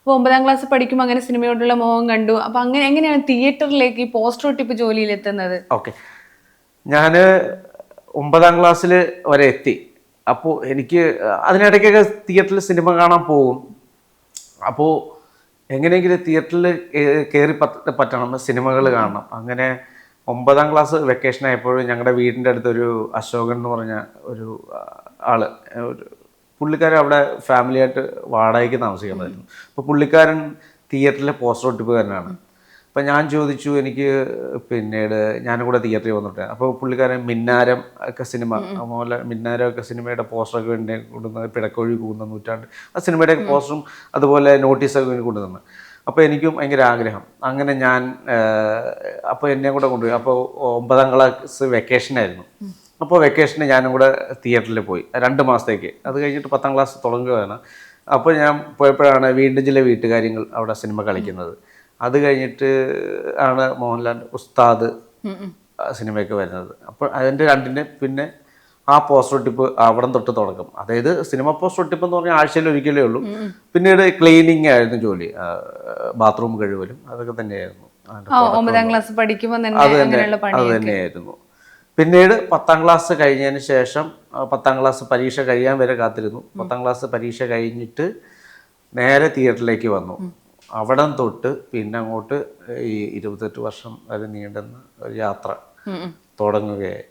അപ്പോൾ ഒമ്പതാം ക്ലാസ് പഠിക്കുമ്പോൾ അങ്ങനെ സിനിമയോടുള്ള മോഹം കണ്ടു. അപ്പൊ അങ്ങനെ എങ്ങനെയാണ് തിയേറ്ററിലേക്ക് ഈ പോസ്റ്റർ ഒട്ടിപ്പ് ജോലിയിൽ എത്തുന്നത് ഓക്കെ ഞാൻ ഒമ്പതാം ക്ലാസ്സിൽ വരെ എത്തി. അപ്പോൾ എനിക്ക് അതിനിടയ്ക്കൊക്കെ തിയേറ്ററിൽ സിനിമ കാണാൻ പോകും. അപ്പോൾ എങ്ങനെയെങ്കിലും തിയേറ്ററിൽ കയറി പറ്റണം സിനിമകൾ കാണണം. അങ്ങനെ ഒമ്പതാം ക്ലാസ് വെക്കേഷൻ ആയപ്പോഴും ഞങ്ങളുടെ വീടിന്റെ അടുത്തൊരു അശോകൻ എന്ന് പറഞ്ഞ ഒരു ആൾ ഒരു പുള്ളിക്കാരൻ അവിടെ ഫാമിലിയായിട്ട് വാടകയ്ക്ക് താമസിക്കുന്നതായിരുന്നു. അപ്പോൾ പുള്ളിക്കാരൻ തിയേറ്ററിലെ പോസ്റ്റർ ഒട്ടിപ്പുകാരനാണ്. അപ്പം ഞാൻ ചോദിച്ചു എനിക്ക് പിന്നീട് ഞാനും കൂടെ തിയേറ്ററിൽ വന്നിട്ട്. അപ്പോൾ പുള്ളിക്കാരൻ മിന്നാരം ഒക്കെ സിനിമ അതുപോലെ മിന്നാരം ഒക്കെ സിനിമയുടെ പോസ്റ്ററൊക്കെ വേണ്ടി കൊണ്ടുവന്ന് പിടക്കൊഴി കൂന്ന നൂറ്റാണ്ട് ആ സിനിമയുടെ പോസ്റ്ററും അതുപോലെ നോട്ടീസൊക്കെ വേണ്ടി കൊണ്ടുവന്നു. അപ്പോൾ എനിക്കും ഭയങ്കര ആഗ്രഹം. അങ്ങനെ ഞാൻ അപ്പോൾ എന്നെ കൂടെ കൊണ്ടുപോയി. അപ്പോൾ ഒമ്പതാം ക്ലാസ് വെക്കേഷനായിരുന്നു അപ്പോൾ വെക്കേഷന് ഞാനും കൂടെ തിയേറ്ററിൽ പോയി. രണ്ട് മാസത്തേക്ക്. അത് കഴിഞ്ഞിട്ട് പത്താം ക്ലാസ് തുടങ്ങുകയാണ്. അപ്പോൾ ഞാൻ പോയപ്പോഴാണ് വീണ്ടും ചില വീട്ടുകാര്യങ്ങൾ അവിടെ സിനിമ കളിക്കുന്നത്. അത് കഴിഞ്ഞിട്ട് ആണ് മോഹൻലാൽ ഉസ്താദ് സിനിമയൊക്കെ വരുന്നത്. അപ്പോൾ അതിന്റെ രണ്ടിന്റെ പിന്നെ ആ പോസ്റ്റർ ഒട്ടിപ്പ് അവിടെ തൊട്ട് തുടങ്ങും അതായത് സിനിമ പോസ്റ്റർ ഒട്ടിപ്പ് എന്ന് പറഞ്ഞാൽ ആഴ്ചയിൽ ഒരിക്കലേ ഉള്ളൂ. പിന്നീട് ക്ലീനിങ് ആയിരുന്നു ജോലി. ബാത്റൂം കഴിവലും അതൊക്കെ തന്നെയായിരുന്നു. ഒമ്പതാം ക്ലാസ് പഠിക്കുമ്പോൾ അത് തന്നെയായിരുന്നു. പിന്നീട് പത്താം ക്ലാസ് കഴിഞ്ഞതിന് ശേഷം പത്താം ക്ലാസ് പരീക്ഷ കഴിയാൻ വരെ കാത്തിരുന്നു. പത്താം ക്ലാസ് പരീക്ഷ കഴിഞ്ഞിട്ട് നേരെ തിയേറ്ററിലേക്ക് വന്നു. അവിടം തൊട്ട് പിന്നെ അങ്ങോട്ട് ഈ ഇരുപത്തെട്ട് വർഷം വരെ നീണ്ടുന്ന ഒരു യാത്ര. തുടങ്ങുകയായി.